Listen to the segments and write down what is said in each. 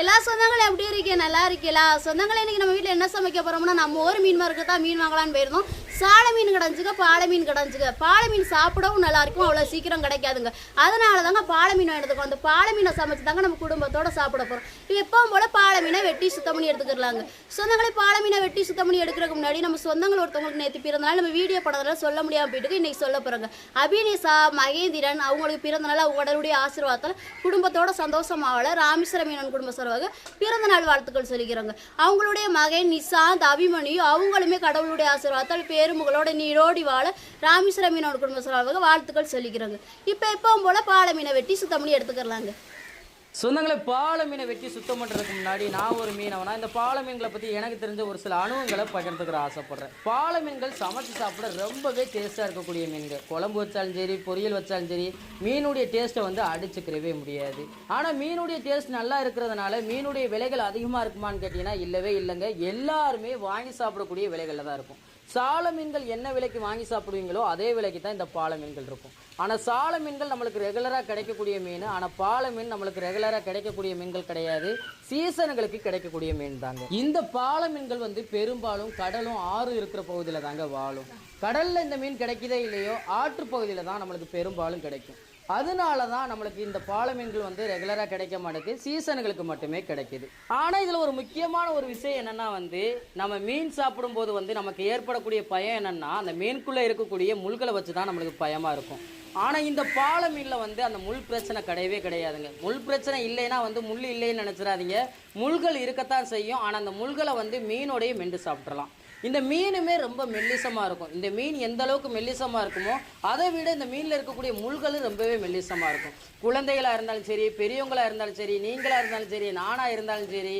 எல்லா சொந்தங்களும் எப்படி இருக்கீங்க நல்லா இருக்கீங்களா சொந்தங்களை இன்னைக்கு நம்ம வீட்டில் என்ன சமைக்க போறோம்னா நம்ம ஒரு மீன் மார்க்கு தான் மீன் வாங்கலாம்னு போயிருந்தோம். சாலை மீன் கிடஞ்சுக்க பாலை மீன் கிடஞ்சுக்க. பாலை மீன் சாப்பிடவும் நல்லா இருக்கும் அவ்வளோ சீக்கிரம் கிடைக்காதுங்க. அதனால தாங்க பாலை மீன் எடுத்துக்கோ. அந்த பாலை மீனை சமைச்சு தாங்க நம்ம குடும்பத்தோட சாப்பிட போகிறோம் இப்போ எப்பவும் போல பாலை மீனை வெட்டி சுத்தம் பண்ணி எடுத்துக்கலாங்க. சொந்தங்களே பாலை மீனை வெட்டி சுத்தம் பண்ணி எடுக்கிறதுக்கு முன்னாடி நம்ம சொந்தங்கள் ஒருத்தவங்களுக்கு நேற்று பிறந்தனால நம்ம வீடியோ படத்தில் சொல்ல முடியாமல் போயிட்டு இன்னைக்கு சொல்ல போகிறாங்க அபினிசா மகேந்திரன் அவங்களுக்கு பிறந்தநாள் அவங்க உடலுடைய ஆசீர்வாதத்தில் குடும்பத்தோட சந்தோஷமாவல ராமேஸ்வர மீனன் குடும்ப சார்பாக பிறந்தநாள் வாழ்த்துக்கள் சொல்லிக்கிறாங்க. அவங்களுடைய மகன் நிசாந்த் அபிமன்யு அவங்களுமே கடவுளுடைய ஆசீர்வாதத்தால் பேருமுகளோட நீரோடி வாழ ராமேஸ்வர மீனோட குடும்ப சார்பாக வாழ்த்துக்கள் சொல்லிக்கிறாங்க. இப்போ எப்பவும் போல பாலை மீனை வெட்டி சுத்தம் பண்ணி எடுத்துக்கலாங்க. சொந்தங்களை பாலை மீனை வெட்டி சுத்தம் பண்ணுறதுக்கு முன்னாடி நான் ஒரு மீனவனா இந்த பாலை மீன்களை பற்றி எனக்கு தெரிஞ்ச ஒரு சில அனுபவங்களை பகிர்ந்துக்கிற ஆசைப்பட்றேன். பாலை மீன்கள் சமைச்சு சாப்பிட ரொம்பவே டேஸ்ட்டாக இருக்கக்கூடிய மீன்கள். குழம்பு வச்சாலும் சரி பொரியல் வச்சாலும் சரி மீனுடைய டேஸ்ட்டை வந்து அடிச்சுக்கிறவே முடியாது. ஆனால் மீனுடைய டேஸ்ட் நல்லா இருக்கிறதுனால மீனுடைய விலைகள் அதிகமாக இருக்குமான்னு கேட்டிங்கன்னா இல்லவே இல்லைங்க. எல்லாருமே வாங்கி சாப்பிடக்கூடிய விலைகளில் தான் இருக்கும். சால மீன்கள் என்ன விலைக்கு வாங்கி சாப்பிடுவீங்களோ அதே விலைக்கு தான் இந்த பாலை மீன்கள் இருக்கும். ஆனால் சால மீன்கள் நம்மளுக்கு ரெகுலராக கிடைக்கக்கூடிய மீன் ஆனால் பாலை மீன் நம்மளுக்கு ரெகுலராக கிடைக்கக்கூடிய மீன்கள் கிடையாது. சீசனுங்களுக்கு கிடைக்கக்கூடிய மீன் தாங்க. இந்த பாலை மீன்கள் வந்து பெரும்பாலும் கடலும் ஆறு இருக்கிற பகுதியில் தாங்க வாழும். கடலில் இந்த மீன் கிடைக்குதே இல்லையோ ஆற்று பகுதியில் தான் நம்மளுக்கு பெரும்பாலும் கிடைக்கும். அதனால தான் நம்மளுக்கு இந்த பாலை மீன்கள் வந்து ரெகுலராக கிடைக்க மாட்டேங்குது. சீசனுங்களுக்கு மட்டுமே கிடைக்கிது. ஆனால் இதில் ஒரு முக்கியமான ஒரு விஷயம் என்னென்னா வந்து நம்ம மீன் சாப்பிடும்போது வந்து நமக்கு ஏற்படக்கூடிய பயம் என்னென்னா அந்த மீனுக்குள்ளே இருக்கக்கூடிய முள்களை வச்சு தான் நம்மளுக்கு பயமாக இருக்கும். ஆனால் இந்த பாலை மீனில் வந்து அந்த முள் பிரச்சனை கிடையவே கிடையாதுங்க. முள் பிரச்சனை இல்லைன்னா வந்து முள் இல்லைன்னு நினச்சிடாதீங்க. முள்கள் இருக்கத்தான் செய்யும். ஆனால் அந்த முள்களை வந்து மீனோடையே மென்று சாப்பிட்றலாம் இந்த மீனுமே ரொம்ப மெல்லிசமாக இருக்கும். இந்த மீன் எந்த அளவுக்கு மெல்லிசமாக இருக்குமோ அதை விட இந்த மீனில் இருக்கக்கூடிய முள்களும் ரொம்பவே மெல்லிசமாக இருக்கும். குழந்தைகளாக இருந்தாலும் சரி பெரியவங்களாக இருந்தாலும் சரி நீங்களாக இருந்தாலும் சரி நானாக இருந்தாலும் சரி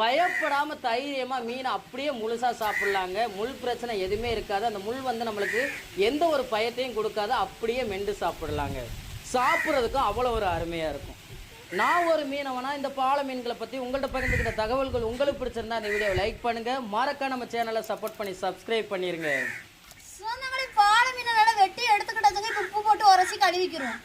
பயப்படாமல் தைரியமாக மீனை அப்படியே முழுசாக சாப்பிட்லாங்க. முள் பிரச்சனை எதுவுமே இருக்காது. அந்த முள் வந்து நம்மளுக்கு எந்த ஒரு பயத்தையும் கொடுக்காது. அப்படியே மெண்டு சாப்பிடலாங்க. சாப்பிட்றதுக்கும் அவ்வளோ ஒரு அருமையாக இருக்கும். நான் ஒரு மீனவனா இந்த பாலை மீன்களை பற்றி உங்கள்கிட்ட பகிர்ந்துக்கிட்ட தகவல்கள் உங்களுக்கு பிடிச்சிருந்தா இந்த வீடியோவை லைக் பண்ணுங்க. மறக்க நம்ம சேனலை சப்போர்ட் பண்ணி சப்ஸ்கிரைப் பண்ணிருங்க. சொந்தங்களே பாலை மீனை வெட்டி எடுத்துக்கிட்டதுங்க இப்போ உப்பு போட்டு உரசி கழுவிக்கிறோம்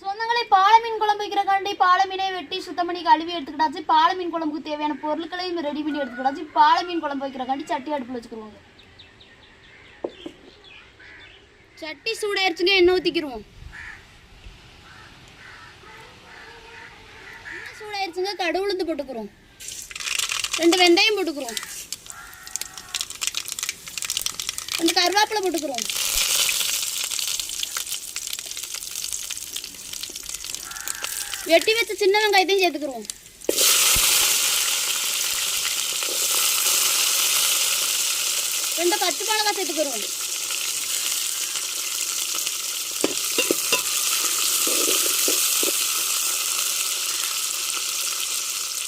சொந்தங்களே பாலை மீன் குழம்பு வைக்கிறக்காண்டி பாலை மீனை வெட்டி சுத்தம் பண்ணி கழுவி எடுத்துக்கிட்டாச்சு. பாலை மீன் குழம்புக்கு தேவையான பொருட்களையும் ரெடி பண்ணி எடுத்துக்கிட்டாச்சு. பாலை மீன் குழம்பு வைக்கிறக்காண்டி சட்டி அடுப்பில் வச்சுக்கிருவோங்க. சட்டி சூடாயிருச்சுங்க எண்ணெய் ஊற்றிக்கிருவோம் சூடாயிருச்சுங்க கடு உளுந்து போட்டுக்கிறோம் ரெண்டு வெந்தயம் போட்டுக்கிறோம் ரெண்டு கருவேப்பிலை போட்டுக்கிறோம் வெட்டி வச்ச சின்ன வெங்காயத்தையும் சேர்த்துக்கிறோம் ரெண்டு பச்சை மிளகாய் சேர்த்துக்கிறோம்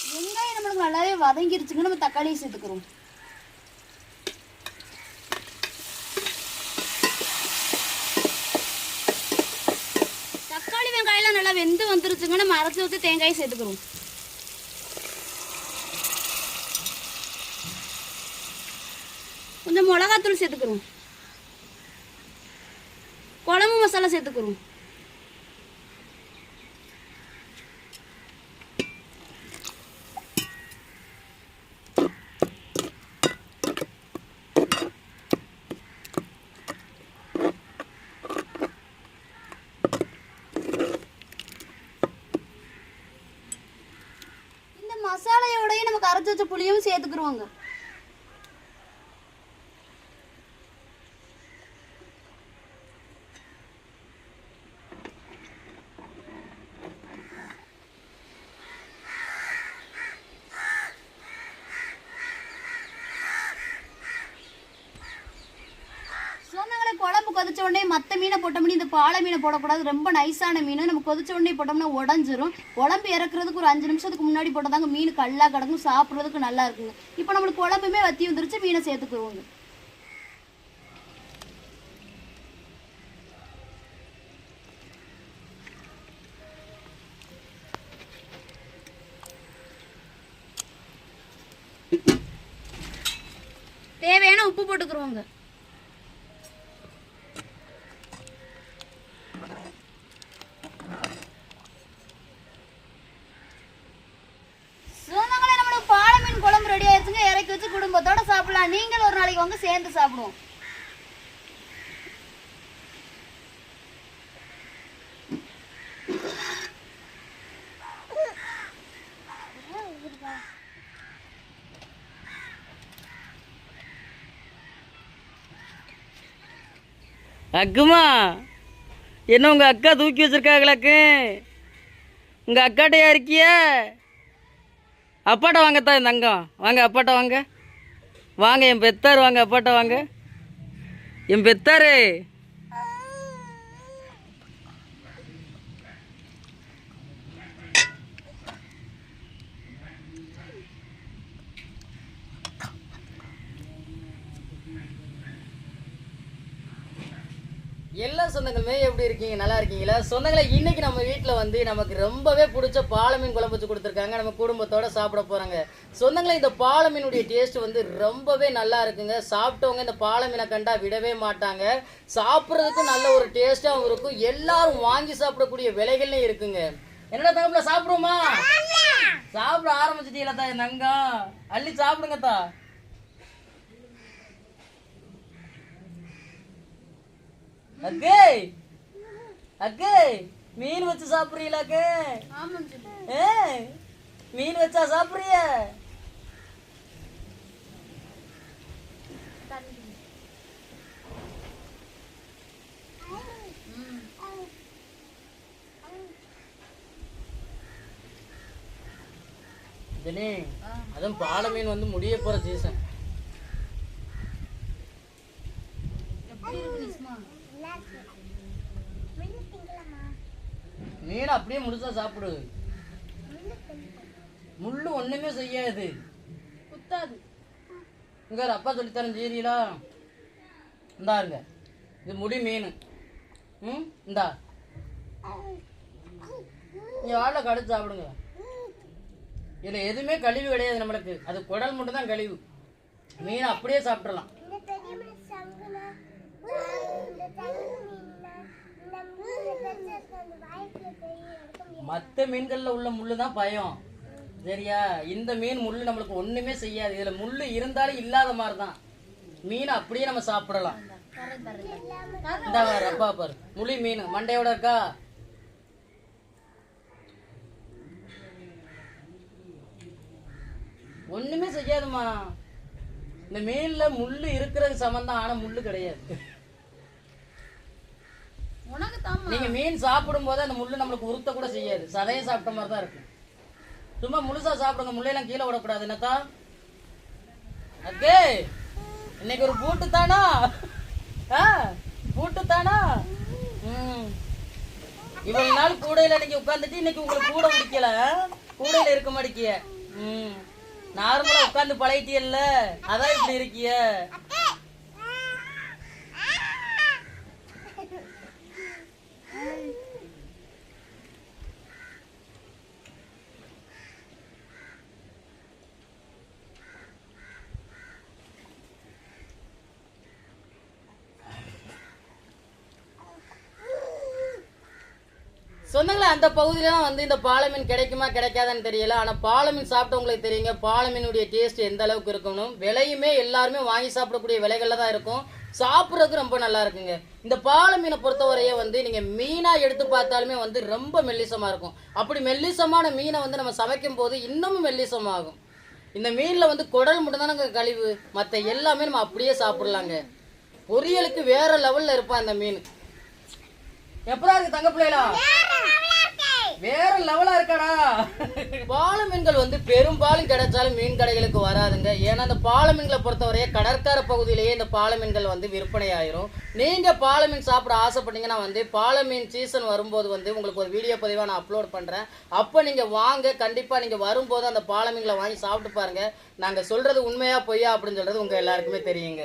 வெங்காயம் நம்மளுக்கு நல்லாவே வதங்கிருச்சுங்க நம்ம தக்காளியை சேர்த்துக்கிறோம் வெந்து வந்துருச்சுங்க நம்ம அரைச்சி ஊற்றி தேங்காயை சேர்த்துக்கிறோம். கொஞ்சம் மிளகாத்தூள் சேர்த்துக்கிறோம். குழம்பு மசாலா சேர்த்துக்கிறோம். கரைச்சி வச்ச புளியும் சேர்த்துக்குருவோங்க சொந்தங்களை குழம்பு கொதிச்ச உடனே மற்ற மீனை போட்டோம்னா இந்த பாலை மீனை போடக்கூடாது. ரொம்ப நைஸான மீன். நம்ம கொதிச்ச உடனே போட்டோம்னா உடஞ்சிரும். உடம்பு இறக்குறதுக்கு ஒரு அஞ்சு நிமிஷத்துக்கு முன்னாடி போட்டதாங்க மீன் கல்லாக கிடக்கும். சாப்பிட்றதுக்கு நல்லா இருக்குங்க. இப்போ நம்மளுக்கு குழம்புமே வத்தி வந்துருச்சு. மீனை சேர்த்துக்குவோங்க. தேவையான உப்பு போட்டுக்கிறோங்க சொந்தங்களே நம்மளுக்கு பாலை மீன் குழம்பு ரெடி ஆயிடுச்சுங்க இறக்கி வச்சு குடும்பத்தோட சாப்பிடலாம். நீங்கள் ஒரு நாளைக்கு வாங்க சேர்ந்து சாப்பிடுவோம். அக்குமா என்ன உங்கள் அக்கா தூக்கி வச்சிருக்காங்களாக்கு உங்கள் அக்காட்டையா இருக்கிய அப்பாட்ட வாங்கத்தான் இந்த அங்கம் வாங்க அப்பாட்ட வாங்க. வாங்க என் பெத்தார் வாங்க அப்பாட்ட வாங்க. என் பெத்தாரு எல்லா சொந்தங்களுமே எப்படி இருக்கீங்க? நல்லா இருக்கீங்களா? சொந்தங்களை இன்னைக்கு நம்ம வீட்டில் வந்து நமக்கு ரொம்பவே பிடிச்ச பாலை மீன் குழம்பு வச்சு கொடுத்துருக்காங்க. நம்ம குடும்பத்தோட சாப்பிட போறாங்க. சொந்தங்களை இந்த பாலை மீனுடைய டேஸ்ட் வந்து ரொம்பவே நல்லா இருக்குங்க. சாப்பிட்டவங்க இந்த பாலை மீனை கண்டா விடவே மாட்டாங்க. சாப்பிட்றதுக்கும் நல்ல ஒரு டேஸ்டாகவும் இருக்கும். எல்லாரும் வாங்கி சாப்பிடக்கூடிய விலைகள்லையும் இருக்குங்க. என்னடா தகவல சாப்பிடுவோமா? சாப்பிட ஆரம்பிச்சிட்டீங்களா தா நங்கா அள்ளி சாப்பிடுங்க அக்கே. அக்கே மீன் வச்சு சாப்பிடுறீங்களா அக்கே? ஏ மீன் வச்சா சாப்பிடுறிய? அதுவும் பாலை மீன் வந்து முடிய போற சீசன் மீன் அப்படியே முழுசா சாப்பிடு. முள்ளு ஒண்ணுமே செய்யாது. குத்தாது. இங்க அப்பா சொல்லித்தரேன் சீரியலா இந்தா இருங்க இது முடி மீன். ம்? இந்தா. நீ வாழை கடிச்சு சாப்பிடுங்க. இதில் எதுவுமே கழிவு கிடையாது நம்மளுக்கு. அது குடல் மட்டும் தான் கழிவு. மீன் அப்படியே சாப்பிட்றலாம் மற்ற மீன்கள்ல உள்ள முள்ளு தான் பயம். சரியா? இந்த மீன் முள்ளு நம்மளுக்கு ஒண்ணுமே செய்யாது. இதுல முள் இருந்தாலும் இல்லாத மாதிரி தான் மீன் அப்படியே நம்ம சாப்பிடலாம். இந்த ரப்பா பாரு. முழி மீன். மண்டையோட இருக்கா? ஒண்ணுமே செய்யாதுமா இந்த மீன்ல முள்ளு இருக்கிறது சமந்தான் ஆனா முள்ளு கிடையாது. நீங்க மீன் சாப்பிடும் போது அந்த முள்ளு நம்மளுக்கு உருத்த கூட செய்யாது. சதையை சாப்பிட்ட மாதிரி தான் இருக்கும். சும்மா முழுசா சாப்பிடுங்க முள்ளையெல்லாம் கீழே விடக்கூடாது. என்னத்தா அக்கே இன்னைக்கு ஒரு பூட்டு தானா பூட்டு தானா இவ்வளவு நாள் கூடையில நீங்க உட்காந்துட்டு இன்னைக்கு உங்களுக்கு கூட முடிக்கல. கூடையில இருக்க மாட்டேக்கிய. ம். நார்மலா உட்காந்து பழகிட்டியல்ல. அதான் இப்படி இருக்கிய. சொந்தங்களே அந்த பகுதியிலாம் வந்து இந்த பாலை மீன் கிடைக்குமா கிடைக்காதான்னு தெரியல. ஆனால் பாலை மீன் சாப்பிட்டவங்களுக்கு தெரியுங்க பாலை மீனுடைய டேஸ்ட் எந்த அளவுக்கு இருக்கணும் விலையுமே எல்லாருமே வாங்கி சாப்பிடக்கூடிய விலைகளில் தான் இருக்கும். சாப்பிட்றதுக்கு ரொம்ப நல்லா இருக்குங்க. இந்த பாலை மீனை பொறுத்தவரையே வந்து நீங்கள் மீனாக எடுத்து பார்த்தாலுமே வந்து ரொம்ப மெல்லிசமாக இருக்கும். அப்படி மெல்லிசமான மீனை வந்து நம்ம சமைக்கும் போது இன்னமும் மெல்லிசமாகும். இந்த மீன்ல வந்து குடல் மட்டும்தானங்க கழிவு. மற்ற எல்லாமே நம்ம அப்படியே சாப்பிடலாங்க. பொரியலுக்கு வேற லெவல்ல இருப்பான் அந்த மீன். எப்படா இருக்கு தங்க பிள்ளைகளா? வேற லெவலா இருக்காடா. பால மீன்கள் வந்து பெரும்பாலும் கிடைச்சாலும் மீன் கடைகளுக்கு வராதுங்க. ஏன்னா அந்த பால மீன்களை பொறுத்தவரையே கடற்கரை பகுதியிலேயே இந்த பால மீன்கள் வந்து விற்பனை ஆயிரும் நீங்க பால மீன் சாப்பிட ஆசைப்பட்டீங்கன்னா வந்து பால மீன் சீசன் வரும்போது வந்து உங்களுக்கு ஒரு வீடியோ பதிவா நான் அப்லோட் பண்றேன். அப்போ நீங்க வாங்க கண்டிப்பா நீங்க வரும்போது அந்த பால மீன்களை வாங்கி சாப்பிட்டு பாருங்க. நாங்க சொல்றது உண்மையா பொய்யா அப்படின்னு சொல்றது உங்க எல்லாருக்குமே தெரியுங்க.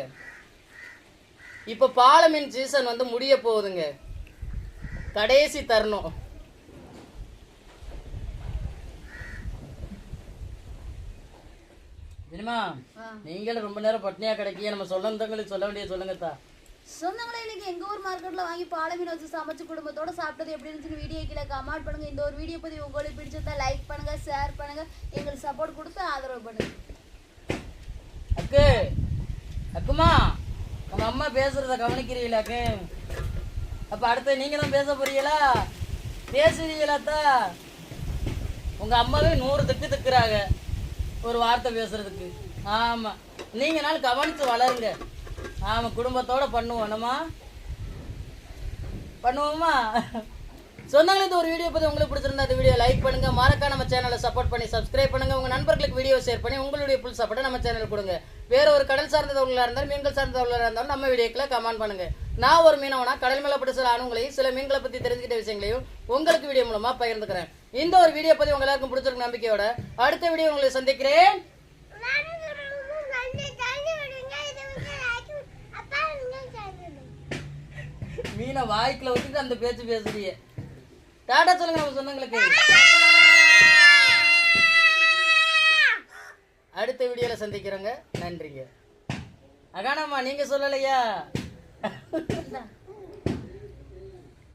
இப்போ பால மீன் சீசன் வந்து முடிய போகுதுங்க. கடைசி தருணம். இனிமா நீங்களும் ரொம்ப நேரம் பட்னியா கிடைக்கிய நம்ம சொந்தங்களுக்கு சொல்ல வேண்டிய சொல்லுங்கத்தா சொந்தங்களே இன்னைக்கு எங்க ஊர் மார்க்கெட்ல வாங்கி பாலை மீன் வச்சு சமைச்சு குடும்பத்தோட சாப்பிட்டது எப்படி இருந்துச்சுன்னு வீடியோ கீழே கமெண்ட் பண்ணுங்க. இந்த ஒரு வீடியோ பத்தி உங்களுக்கு பிடிச்சிருந்தா லைக் பண்ணுங்க ஷேர் பண்ணுங்க. எங்களுக்கு சப்போர்ட் கொடுத்து ஆதரவு பண்ணுங்க. அக்கு அக்குமா உங்க அம்மா பேசுறத கவனிக்கிறீங்களா அக்கு? அப்ப அடுத்து நீங்க தான் பேச போறீங்களா? பேசுறீங்களாத்தா உங்க அம்மாவே நூறு திக்கு திக்குறாங்க ஒரு வார்த்தை பேசுறதுக்கு. ஆமா. நீங்க நாள் கவனிச்சு வளருங்க. ஆமா குடும்பத்தோட பண்ணுவோம். என்னம்மா? பண்ணுவோமா? சொந்தங்களே இந்த ஒரு வீடியோ பத்தி உங்களுக்கு பிடிச்சிருந்தா இந்த வீடியோ லைக் பண்ணுங்க. மறக்காம நம்ம சேனலை சப்போர்ட் பண்ணி சப்ஸ்கிரைப் பண்ணுங்க. உங்க நண்பர்களுக்கு வீடியோ ஷேர் பண்ணி உங்களுடைய புல் சப்போர்ட்டை நம்ம சேனல் கொடுங்க. வேற ஒரு கடல் சார்ந்த தொழிலாக இருந்தாலும் மீன்கள் சார்ந்த தொழிலாக இருந்தாலும் நம்ம வீடியோக்களை கமெண்ட் பண்ணுங்க. நான் ஒரு மீனவனா கடல் மேல பட்ட சில அணுங்களையும் சில மீன்களை பத்தி தெரிஞ்சுக்கிட்ட விஷயங்களையும் உங்களுக்கு வீடியோ மூலமா பகிர்ந்துக்கிறேன். இந்த ஒரு வீடியோ பத்தி உங்க எல்லாருக்கும் பிடிச்சிருக்க நம்பிக்கையோட அடுத்த வீடியோ உங்களை சந்திக்கிறேன். மீனை வாய்க்குள்ள வச்சுட்டு அந்த பேச்சு பேசுறீங்க டாடா சொல்லுங்க நம்ம சொந்தங்களுக்கு அடுத்த வீடியோல சந்திக்கிறோங்க. நன்றிங்க. அகானம்மா நீங்க சொல்லலையா?